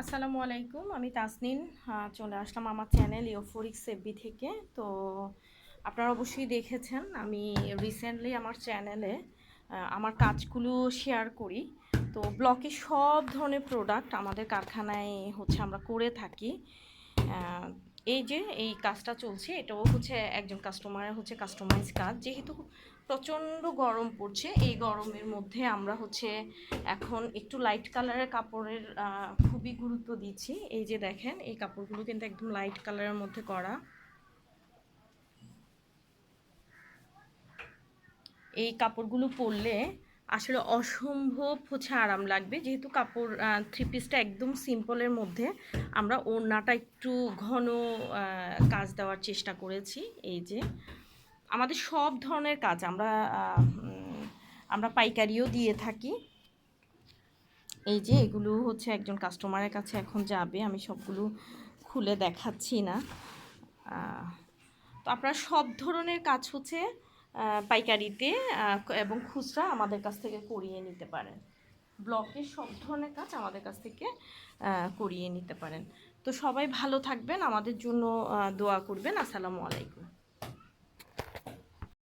আসসালামু আলাইকুম, আমি তাসনিন চলে আসলাম আমার চ্যানেল ইওফোরিক সেবি থেকে। তো আপনারা অবশ্যই দেখেছেন, আমি রিসেন্টলি আমার চ্যানেলে আমার কাজগুলো শেয়ার করি। তো ব্লকে সব ধরনের প্রোডাক্ট আমাদের কারখানায় হচ্ছে আমরা করে থাকি। এই যে এই কাজটা চলছে, এটাও হচ্ছে একজন কাস্টমারের হচ্ছে কাস্টমাইজ কাজ। যেহেতু প্রচণ্ড গরম পড়ছে। এই গরমের মধ্যে আমরা হচ্ছে এখন একটু লাইট কালারের কাপড়ের খুবই গুরুত্ব দিচ্ছি। এই যে দেখেন, এই কাপড়গুলো কিন্তু একদম লাইট কালারের মধ্যে করা। এই কাপড়গুলো পরলে আসলে অসম্ভব হচ্ছে আরাম লাগবে। যেহেতু কাপড় থ্রি পিসটা একদম সিম্পলের মধ্যে, আমরা ওড়নাটা একটু ঘন কাজ দেওয়ার চেষ্টা করেছি। এই যে আমাদের সব ধরনের কাজ আমরা আমরা পাইকারিও দিয়ে থাকি। এই যে এগুলো হচ্ছে একজন কাস্টমারের কাছে এখন যাবে, আমি সবগুলো খুলে দেখাচ্ছি না। তো আপনারা সব ধরনের কাজ হচ্ছে পাইকারিতে এবং খুচরা আমাদের কাছ থেকে করিয়ে নিতে পারেন। ব্লকের সব ধরনের কাজ আমাদের কাছ থেকে করিয়ে নিতে পারেন। তো সবাই ভালো থাকবেন, আমাদের জন্য দোয়া করবেন। আসসালামু আলাইকুম।